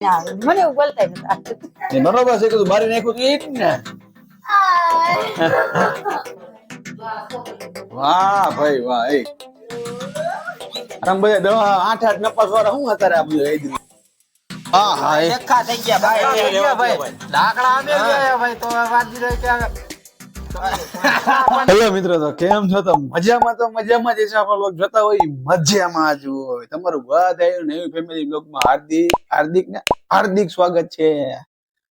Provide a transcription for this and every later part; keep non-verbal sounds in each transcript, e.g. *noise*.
ના, મને એવું બોલતા નથી બરોબર છે કીધું મારી નાખ્યું તો એ જ ને. વાહ ભાઈ વાહ એ આમ બધા દવા આઠ આઠ નપાસ વાળા શું અત્યારે આ બધું એ દીધું? હા હા એકા. થઈ ગયા ભાઈ. ભાઈ. લાકડા આવી ગયા ભાઈ. તો વાજી રહી કે *laughs* હેલો મિત્રો, તો કેમ છો? તો મજામાં તો મજામાં જે છે. આપણે લોકો જોતા હોય, મજામાં જ હોય. તમારું બધાનું નવી ફેમિલી બ્લોગમાં હાર્દિક હાર્દિક ને હાર્દિક સ્વાગત છે.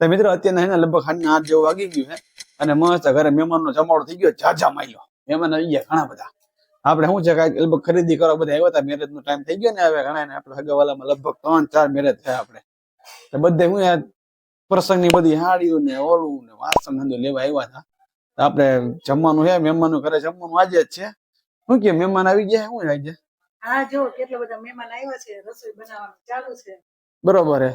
તો મિત્રો, અત્યારે હે લગભગ સાંજના આઠ જેવું વાગી ગયું છે. અને મસ્ત ઘરે મહેમાનનો જમાડો થઈ ગયો જાજા માલ્યો મહેમાન આવી ગયા ઘણા બધા. આપણે શું છે, કાંઈક લગભગ ખરીદી કરવા બધા આવ્યા હતા. મેરેજ નો ટાઈમ થઈ ગયો ને હવે ઘણા ને આપણે હગાવાલામાં લગભગ ત્રણ, ચાર મેરેજ થયા આપણે. તો બધે હું પ્રસંગની બધી હાડીઓ ને ઓલું ને વાસણ લેવા આવ્યા હતા. આપણે જમવાનું હે મહેમાનો ઘરે જમવાનું આજે જ છે. શું કે મહેમાન આવી ગયા શું આજે હા જો કેટલા બધા મહેમાન આવ્યા છે રસોઈ બનાવવાનું ચાલુ છે. બરોબર હે.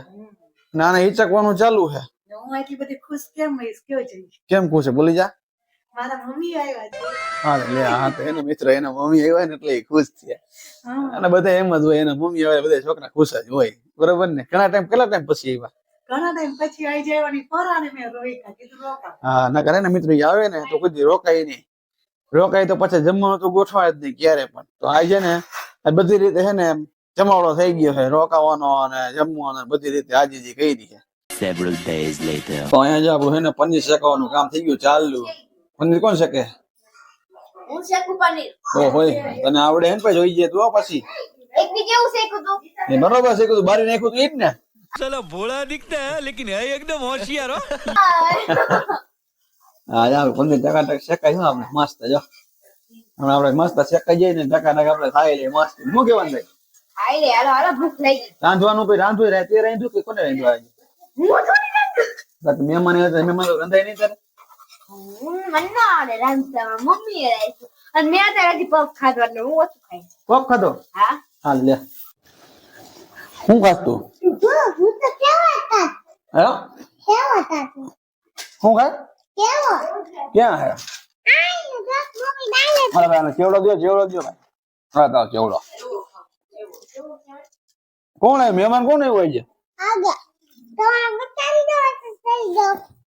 નાના હિચકવાનું ચાલુ છે હું આટલી બધી ખુશ કેમ હઈશ કયો છે? કેમ પૂછે બોલી જા. મારા મમ્મી આવ્યા છે. હા લે હા તો એનો મિત્ર એના મમ્મી આવ્યા ને એટલે ખુશ થયા અને બધા એમ જ હોય એના મમ્મી આવે બધા છોકરા ખુશ જ હોય. બરોબર ને? ઘણા ટાઈમ કેટલા ટાઈમ પછી આવ્યા? ઘણા ટાઈમ પછી આવી જવાની પરાણે મેં રોઈ કીધું રોકા હા ના કરે ને મિત્ર આવે ને તો કોઈ રોકાય નહીં. રોકાય તો પછી જમવાનું તો ગોઠવાય જ નહીં ક્યારે પણ. તો આ છે ને બધી રીતે છે ને જમાવડો થઈ ગયો છે રોકાવાનો અને જમવાનો બધી રીતે આજીજી છે. Several days later. તો અહીંયા જો આપણું છે ને પનીર શેકવાનું કામ થઈ ગયું ચાલુ. પનીર કોણ શકે? હું શેકું પનીર. ઓ હોય તને આવડે હે ને પછી જોઈ જાય તું પછી. એક બી કેવું શેકું તું? બરોબર છે કીધું બારી નાખ્યું તું ઈ જ ને? साला भोला दिखता है लेकिन है एकदम होशियार हो હા જા પનીર ટકા ટક શેકાય છે આપણે મસ્ત જો હમણાં આપણે મસ્ત શેકાઈ જાય ને ટકા ટક આપણે ખાઈ લઈએ મસ્ત શું કહેવાનું ભાઈ હાય રે હાલો હાલો ભૂખ લાગી રાંધવાનું પછી રાંધવું રહે તે રાંધ્યું કે કોને રાંધવા આજે હું થોડી રાંધું. બાકી મહેમાન આવ્યા તો મહેમાન તો રંધાય નહીં તારે હું મને ના આવડે રાંધતા મમ્મી એ રાંધ્યું અને મેં અત્યારે હજી પગ ખાધો એટલે હું ઓછું ખાઈ કોક ખાધો હા હાલ લે શું ખાસ તું હું તો કેવો હતા? હે? કેવો હતા શું કેવો? ક્યાં હે? હા ભાઈ ચેવડો દો ચેવડો દો ભાઈ. હા તો કોણ આવ્યું? મહેમાન કોણ આવ્યું હોય છે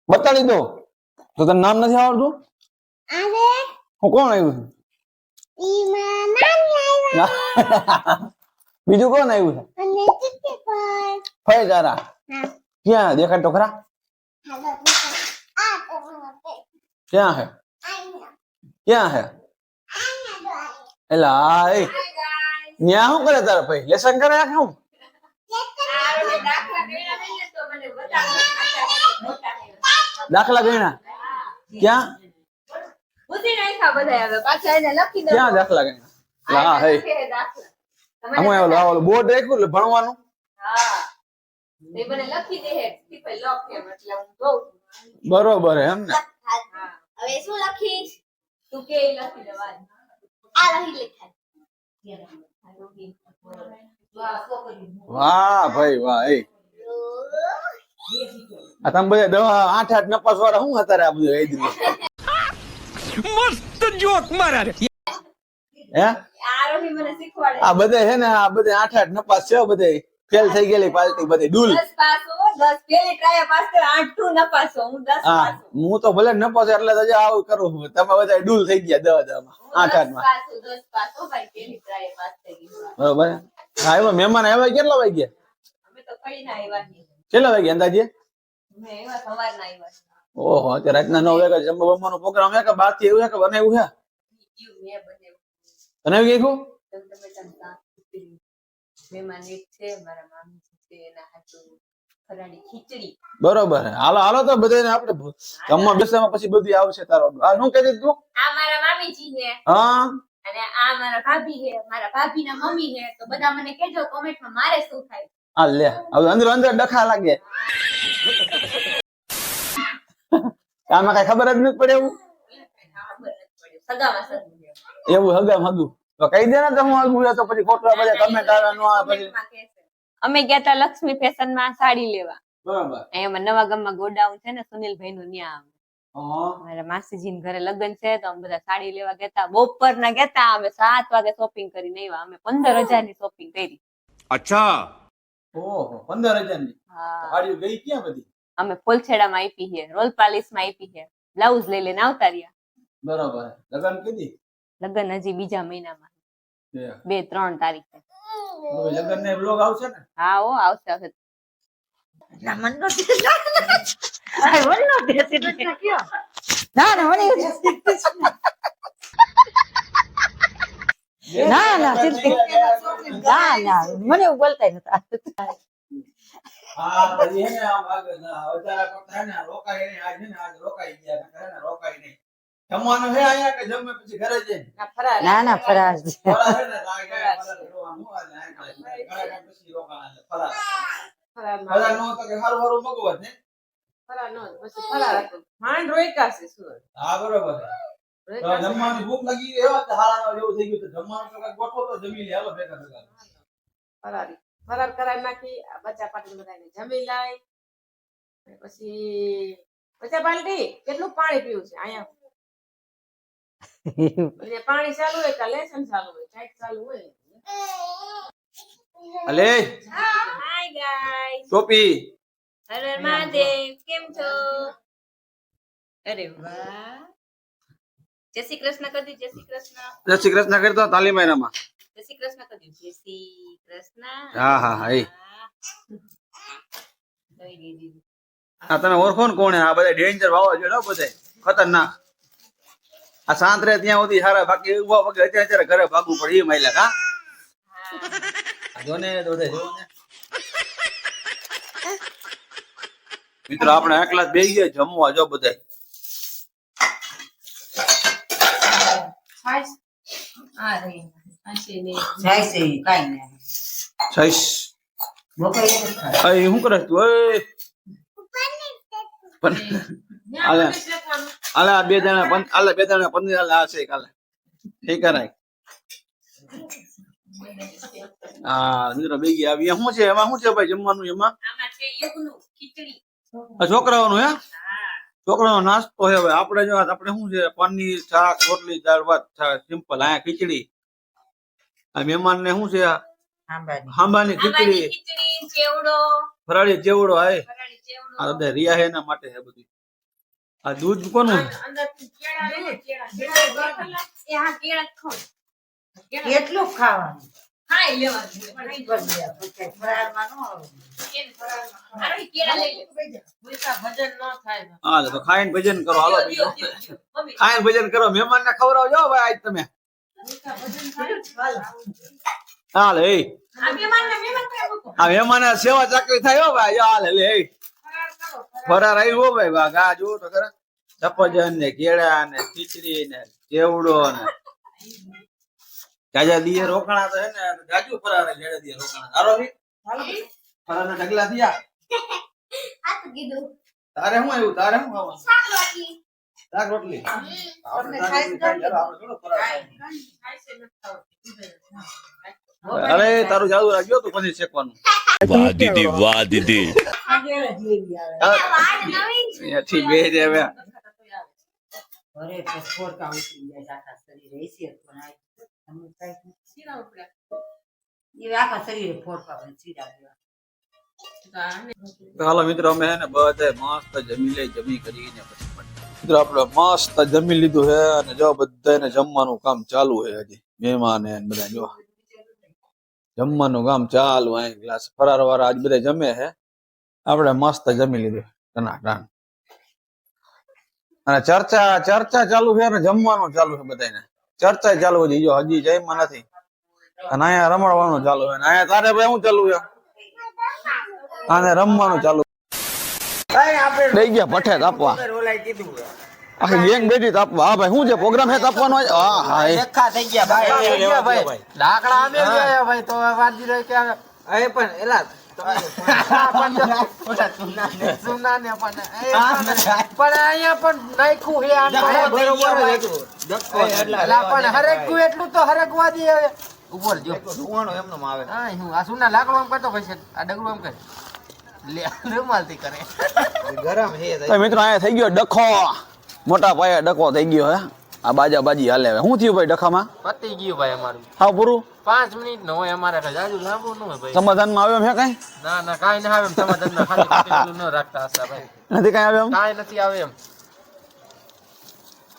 બતાડી દો તો તને નામ નથી આવડતું? હું કોણ આવ્યું? છે *laughs* બીજું કોણ આવ્યું છે? અને ચિત્તી પર ફઈ તારા હા. ક્યાં? દેખાડ તો ખરા? હાલો આ તો મને ક્યાં હે? આઈ ક્યાં હે? એલા આ. એ. ન્યા શું કરે તારા ભાઈ? લેસન કરે આ શું દાખલા ગણ્યા ક્યાં? ક્યાં દાખલા ગણ્યા? હા. હે આમાં ઓલો ઓલો બોર્ડ રાખ્યું એટલે ભણવાનું? હા. એ મને લખી દે હે ટીપલ લોક એટલે હું જોઉં બરોબર એમ ને? હવે શું લખીશ? તું કે લખી દેવા આ રહી લખાય વાહ ભાઈ વાહ એ. આ તમે બધા દવા આઠ આઠ નપાસ વાળા શું હતા આ બધું મસ્ત જોક મારા હે? આ બધે છે ને આ બધે આઠ આઠ નપાસ છે બધે. ફેલ થઈ ગયેલી પાલટી બધી ડૂલ. હો હો હું હા હું. હું તો ભલે નપાસ એટલે તો આવું કરું. તમે બધા ડૂલ થઈ ગયા દવા દવામાં આઠ આઠમાં હું હો બરોબર હા? એમાં મહેમાન આવ્યા કેટલા વાગ્યા? કેટલા વાગ્યા અંદાજે? આવ્યા આવ્યા ઓહો રાતના નવ વાગ્યા જમવા બમવાનો પ્રોગ્રામ છે કે બારથી એવું છે? કે બનાવ્યું છે જીવ આવી ગઈ બરોબર. હાલો હાલો તો બધાને આપણે જમવા બેસવામાં પછી બધું આવશે તારો. આ શું કહેતી તું? આ મારા મામીજી છે. હા? અને આ મારા ભાભી છે મારા ભાભીના મમ્મી છે. તો બધા મને કહેજો કોમેન્ટમાં મારે શું થાય. હા લે. હવે અંદર અંદર ડખા લાગે. આમાં કઈ ખબર જ નથી પડે એવું? એવું હગામ હગું. તો કહી દે ને તો હું પૂછે તો પછી ખોટલા બધા કમેન્ટ આવે ન અમે ગયા હતા લક્ષ્મી ફેશનમાં સાડી લેવા. બરાબર. એમાં નવા ગામમાં ગોડાઉન છે ને સુનિલભાઈ નું ન્યા માસીજી ઘરે લગ્ન છે તો બધા સાડી લેવા ગયા બપોર ના ગયા અમે સાત વાગે શોપિંગ કરીને આવ્યા. અમે પંદર હજારની શોપિંગ કરી. અચ્છા. પંદર હજારની સાડી ગઈ ક્યાં બધી? અમે પોલછેડા માં આપી હે રોલ પાલીસમાં આપી છે. બ્લાઉઝ લઈ લઈને આવતા રહ્યા. બરાબર. લગ્ન કીધી? લગ્ન હજી બીજા મહિનામાં. બે ત્રણ તારીખે. હવે ને બ્લોગ આવશે ને? હા ઓ આવશે આવશે. ના મન નો નો દેસી કૃષ્ણ કયો ના ના મને ના ના ના ના મને એવું બોલતા નતા હા પછી આમ આગળ ના, વધારે પડતા ને રોકાય નહીં આજ ને આજ રોકાઈ ગયા રોકાય નહીં. જમવાનું હે કે જમે પછી ઘરે જઈને? ના ના આ નો? હારું હારું હા બરોબર. જમવાની ભૂખ લાગી એવા તો જેવું થઈ ગયું તો જમવાનું તો ગોઠવો તો જમી લે હાલો ભેગા ભેગા. ફરારી. ફરાર કરાવી નાખી આ બચ્ચા પાટી બધાને જમી લાય. પછી બચ્ચા પાલટી કેટલું પાણી પીવું છે અહીંયા? એટલે પાણી ચાલુ હોય કે લેસન ચાલુ હોય ચાલુ હોય. અલે! હાય ગાઈસ ટોપી. હર મહાદેવ કેમ છો? અરે વાહ. જય શ્રી કૃષ્ણ કદી જય શ્રી કૃષ્ણ. જય શ્રી કૃષ્ણ કરતા તાલીમ મહિનામાં જય શ્રી કૃષ્ણ કદી જય શ્રી કૃષ્ણ. હા, હા, હા, તમે ઓળખો ને કોણ? આ બધા ડેન્જર વાવાઝોડા હો બધા ખતરનાક. આ શાંત રહે ત્યાં સુધી સારા બાકી ઊભા પગે અત્યારે અત્યારે ઘરે ભાગવું પડે એ મહિલા કા? જોને દોડે જો મિત્રો આપણે એકલા બે ગયા જમવા જો બધા શું કરે તું? આલે બે જણા પંદ આલા બે જણા પંદર આલા આ છે કાલે ઠીક કરાય. હા મિત્રો બે ગયા. આવી શું છે? એમાં શું છે ભાઈ જમવાનું એમાં? આમાં છે યુગનું ખીચડી. આ છોકરાઓનું હે? હા. છોકરાનો નાસ્તો હે હવે. આપણે જો આપણે શું છે? પનીર શાક રોટલી દાળ ભાત સિમ્પલ. આયા ખીચડી. આ મહેમાન ને શું છે? હાંબાની. આંબાની ખીચડી. ફરાળી ચેવડો આય આ બધા રિયા હે એના માટે હે બધું. આ દૂધ કોનું? હે? હા. કેટલું ખાવાનું ખાઈ ભજન. ન થાય. હા તો ખાઈને ભજન કરો. હાલો ખાઈને ભજન કરો. મહેમાન ને ખવડાવજો ભાઈ આજ તમે. હાલ. એ. આ મહેમાન સેવા ચાકરી થાય હો ભાઈ. હાલ લે એ. ફરાર આવ્યો ભાઈ વાઘ આ જુઓ તો ખરા. સફરજન ને કેળા ને ખીચડી ને ચેવડો ને જાજા દીએ રોકાણા તો હે ને જાજુ ફરાર જાજા દીએ રોકાણા. તારો ભી ફરાર ના ઢગલા થયા. આ તો કીધું. તારે શું આવ્યું? તારે શું ખાવાનું? શાક રોટલી. શાક રોટલી? આપણે ખાઈ ચાલો, આપણે થોડો ફરાર ખાઈ છે નથી ખાવું. અરે તારું જાદુ રાખ્યો તો પછી શેકવાનું વાહ દીદી વાહ દીદી. એથી બે જ હવે અરે જાય આખા શરીરે. પણ આ એ આખા શરીરે જેવા. હાલો મિત્રો અમે હે ને બધે મસ્ત જમી લઈ જમી કરીને પછી મિત્રો આપણે મસ્ત જમી લીધું છે અને જો બધાને જમવાનું કામ ચાલુ છે હજી મહેમાન બધા જો જમવાનું ગામ ચાલ અહીં ગ્લાસ ફરાર વાળા આજ બધા જમે છે. આપણે મસ્ત જમી લીધું અને ચર્ચા ચર્ચા ચાલુ છે અને જમવાનું ચાલુ છે બધાને ચર્ચા ચાલુ છે જો હજી જમવા નથી. અને અહીંયા રમણવાનું ચાલુ છે. અહીંયા તારે ભાઈ શું ચાલુ છે? અને રમવાનું ચાલુ. લઈ ગયા પઠે તાપવા આખી ગેંગ બેઠી તાપવા હા ભાઈ શું છે? પ્રોગ્રામ હે તાપવાનો હા હા એ. થઈ ગયા ભાઈ. ગયા તો કે એ પણ. એલા લાકડું એમ કરતો પછી આ ડગલું એમ કરે. લે રૂમાલથી કરે. ગરમ મિત્રો અહીંયા થઈ ગયો ડખો. મોટા પાયે ડકો થઈ ગયો હે. આ બાજા બાજી હાલે હવે. શું થયું ભાઈ ડખામાં? પતી ગયું ભાઈ અમારું. હા પૂરું? પાંચ મિનિટ નો હોય અમારે કઈ. જાજુ લાંબુ ન હોય ભાઈ. સમાધાનમાં આવ્યો એમ હે કઈ? ના ના કઈ ના આવે સમાધાનમાં ખાલી ન રાખતા હશે ભાઈ. નથી કઈ આવ્યો એમ? કાંઈ નથી આવે એમ.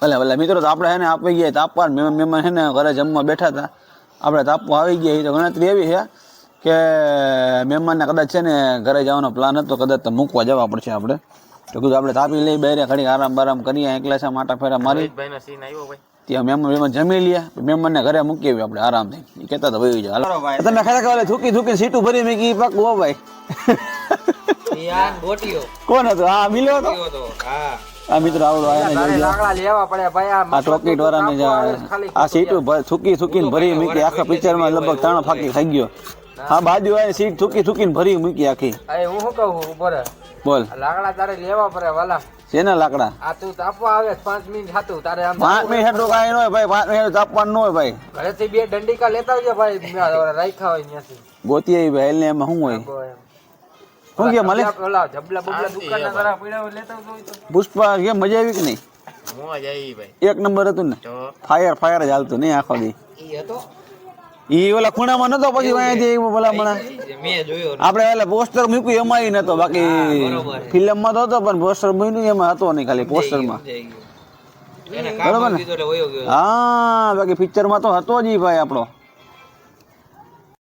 ભલે ભલે મિત્રો તો આપણે એને આપી ગયા તાપવા. મહેમાન મહેમાન હે ને ઘરે જમવા બેઠા હતા. આપણે તાપવા આવી ગયા. તો ગણતરી એવી છે કે મહેમાનને કદાચ છે ને ઘરે જવાનો પ્લાન હતો. કદાચ તો મૂકવા જવા પડશે આપણે. તો કીધું આપણે તાપી લઈ બેરે ઘડી આરામ બારામ કરીએ એકલા છે માટા ફેરા મારી. ભાઈ સીન આવ્યો ભાઈ. ત્યાં મહેમાન મહેમાન જમી લ્યા મહેમાનને ઘરે મૂકી આવ્યું આપણે આરામથી. એ કહેતા તો ભાઈ જાય તમે ખરેખર ઓલે થૂકી થૂકી સીટું ભરી મૂકી પાક ઓ ભાઈ. કોણ હતું? હા મિલો હતો? આ મિત્રો આવડો આયા ને જોઈ લાકડા લેવા પડે ભાઈ આ ટોકીટ વાળાને જે આ સીટું થૂકી થૂકીને ભરી મૂકી આખા પિક્ચરમાં લગભગ ત્રણ ફાકી થઈ ગયો. હા બાજુ સીટ થૂકી થૂકીને ભરી મૂકી આખી. હું શું કહું રહે. બોલ. લાકડા તારે લેવા પડે વાલા. શેના લાકડા? આ તું તાપવા આવે પાંચ મિનિટ હાતું તારે આમ પાંચ મિનિટ હેઠું કાંઈ ન હોય ભાઈ પાંચ મિનિટ તાપવાનું ન હોય ભાઈ. ઘરેથી બે દંડિકા લેતા આવજો ભાઈ રાખ્યા હોય ત્યાંથી. ગોતી આવી ભાઈ એટલે એમાં શું હોય? શું કે મળે ઓલા જબલા બબલા દુકાનના તારા પીડા લેતા આવજો પુષ્પા કે મજા આવી કે નહીં? મજા આવી ભાઈ. એક નંબર હતું ને. ફાયર ફાયર જ હાલતું નહીં આખો દી. ઈ હતો? ઈ ઓલા ખૂણામાં નતો પછી અહીંયાથી ભલામણા મેં આપણે એટલે પોસ્ટર મૂક્યું એમાં નતો બાકી ફિલ્મમાં તો હતો પણ પોસ્ટર મૂક્યું એમાં હતો નહીં ખાલી પોસ્ટરમાં બરોબર ને? હા બાકી પિક્ચરમાં તો હતો જ ઈ ભાઈ આપણો.